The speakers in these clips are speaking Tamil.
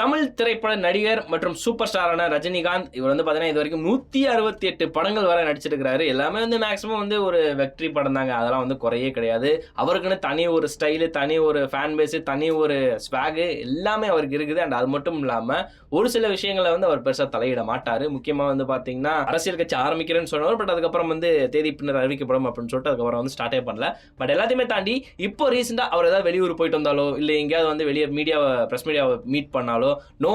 தமிழ் திரைப்பட நடிகர் மற்றும் சூப்பர் ஸ்டாரான ரஜினிகாந்த் இவர் வந்து பார்த்தீங்கன்னா இது வரைக்கும் நூற்றி அறுபத்தி எட்டு படங்கள் வரை நடிச்சிருக்கிறாரு. எல்லாமே வந்து மேக்ஸிமம் வந்து ஒரு வெற்றி படம் தாங்க. அதெல்லாம் வந்து குறையே கிடையாது. அவருக்குன்னு தனி ஒரு ஸ்டைலு தனி ஒரு ஃபேன் பேஸு தனி ஒரு ஸ்வாகு எல்லாமே அவருக்கு இருக்குது. அண்ட் அது மட்டும் இல்லாமல் ஒரு சில விஷயங்களை வந்து அவர் பெருசாக தலையிட மாட்டார். முக்கியமாக வந்து பார்த்தீங்கன்னா அரசியல் கட்சி ஆரம்பிக்கிறேன்னு சொன்னவர் பட் அதுக்கப்புறம் வந்து தேதி பின்னர் அறிவிக்கப்படும் அப்படின்னு சொல்லிட்டு அதுக்கப்புறம் வந்து ஸ்டார்ட்டே பண்ணல. பட் எல்லாத்தையுமே தாண்டி இப்போ ரீசெண்டாக அவர் ஏதாவது வெளியூர் போயிட்டு வந்தாலோ இல்லை எங்கேயாவது வந்து வெளியே மீடியாவை ப்ரெஸ் மீடியாவை மீட் பண்ணாலோ நோ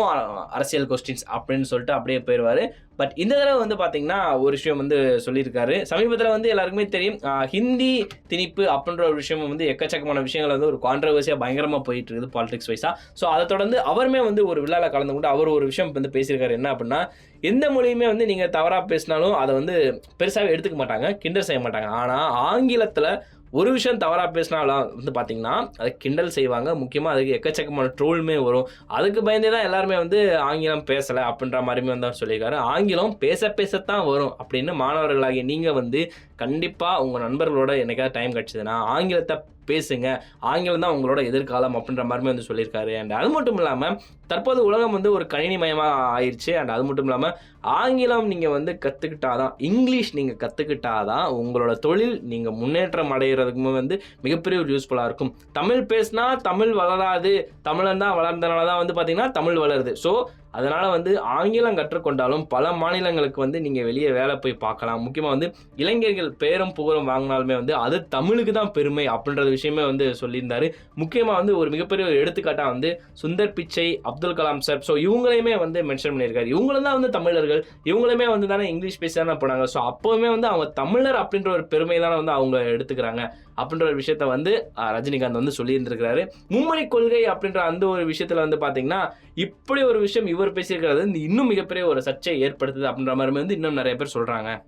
அரசியல் கொஸ்டின்ஸ் அப்படின்னு சொல்லிட்டு அப்படியே போயிடுவார் பட் இந்த தடவை வந்து பார்த்தீங்கன்னா ஒரு விஷயம் வந்து சொல்லியிருக்காரு. சமீபத்தில் வந்து எல்லாருக்குமே தெரியும் ஹிந்தி திணிப்பு அப்படின்ற ஒரு விஷயம் வந்து எக்கச்சக்கமான விஷயங்கள் வந்து ஒரு கான்ட்ரவர்சியாக பயங்கரமாக போயிட்டு இருக்குது பாலிடிக்ஸ் வைஸாக ஸோ அதை தொடர்ந்து அவருமே வந்து ஒரு விழாவில் கலந்து கொண்டு அவர் ஒரு விஷயம் வந்து பேசியிருக்காரு. என்ன அப்படின்னா எந்த மொழியுமே வந்து நீங்கள் தவறாக பேசினாலும் அதை வந்து பெருசாகவே எடுத்துக்க மாட்டாங்க கிண்டல் செய்ய மாட்டாங்க. ஆனால் ஆங்கிலத்தில் ஒரு விஷயம் தவறாக பேசினாலும் வந்து பார்த்தீங்கன்னா அதை கிண்டல் செய்வாங்க. முக்கியமாக அதுக்கு எக்கச்சக்கமான ட்ரோல்மே வரும். அதுக்கு பயந்தே தான் எல்லாருமே வந்து ஆங்கிலம் பேசலை அப்படின்ற மாதிரிமே வந்து சொல்லியிருக்காரு. ஆங்கிலம் பேச பேசத்தான் வரும் அப்படின்னு மாணவர்களாகிய நீங்கள் வந்து கண்டிப்பாக உங்கள் நண்பர்களோட என்னைக்காவது டைம் கிடச்சிதுன்னா ஆங்கிலத்தை பேசுங்க. ஆங்கிலம் தான் உங்களோட எதிர்காலம் அப்படின்ற மாதிரி வந்து சொல்லியிருக்காரு. அண்ட் அது மட்டும் இல்லாமல் தற்போது உலகம் வந்து ஒரு கணினிமயமாக ஆயிடுச்சு அண்ட் அது மட்டும் இல்லாமல் ஆங்கிலம் நீங்கள் வந்து கற்றுக்கிட்டாதான் இங்கிலீஷ் நீங்கள் கற்றுக்கிட்டாதான் உங்களோட தொழில் நீங்கள் முன்னேற்றம் அடைகிறதுக்குமே வந்து மிகப்பெரிய ஒரு யூஸ்ஃபுல்லாக இருக்கும். தமிழ் பேசினா தமிழ் வளராது. தமிழன் தான் வளர்ந்தனால தான் வந்து பார்த்தீங்கன்னா தமிழ் வளருது. ஸோ அதனால் வந்து ஆங்கிலம் கற்றுக்கொண்டாலும் பல மாநிலங்களுக்கு வந்து நீங்கள் வெளியே வேலை போய் பார்க்கலாம் முக்கியமாக வந்து இளைஞர்கள் பேரும் புகழும் வாங்கினாலுமே வந்து அது தமிழுக்கு தான் பெருமை அப்படின்ற விஷயமே வந்து சொல்லியிருந்தார். முக்கியமாக வந்து ஒரு மிகப்பெரிய ஒரு எடுத்துக்காட்டாக வந்து சுந்தர் பிச்சை அப்துல் கலாம் சார் ஸோ இவங்களையுமே வந்து மென்ஷன் பண்ணியிருக்காரு. இவங்களும் தான் வந்து தமிழர்கள். இவங்களுமே வந்து தானே இங்கிலீஷ் பேசி தானே போனாங்க. ஸோ அப்போவுமே வந்து அவங்க தமிழர் அப்படின்ற ஒரு பெருமை தானே வந்து அவங்க எடுத்துக்கிறாங்க. அப்படின்ற ஒரு விஷயத்த வந்து ரஜினிகாந்த் வந்து சொல்லியிருந்திருக்கிறாரு. மும்மணி கொள்கை அப்படின்ற அந்த ஒரு விஷயத்துல வந்து பாத்தீங்கன்னா இப்படி ஒரு விஷயம் இவர் பேசியிருக்கிறது வந்து இன்னும் மிகப்பெரிய ஒரு சர்ச்சையை ஏற்படுத்துது அப்படின்ற மாதிரி வந்து இன்னும் நிறைய பேர் சொல்றாங்க.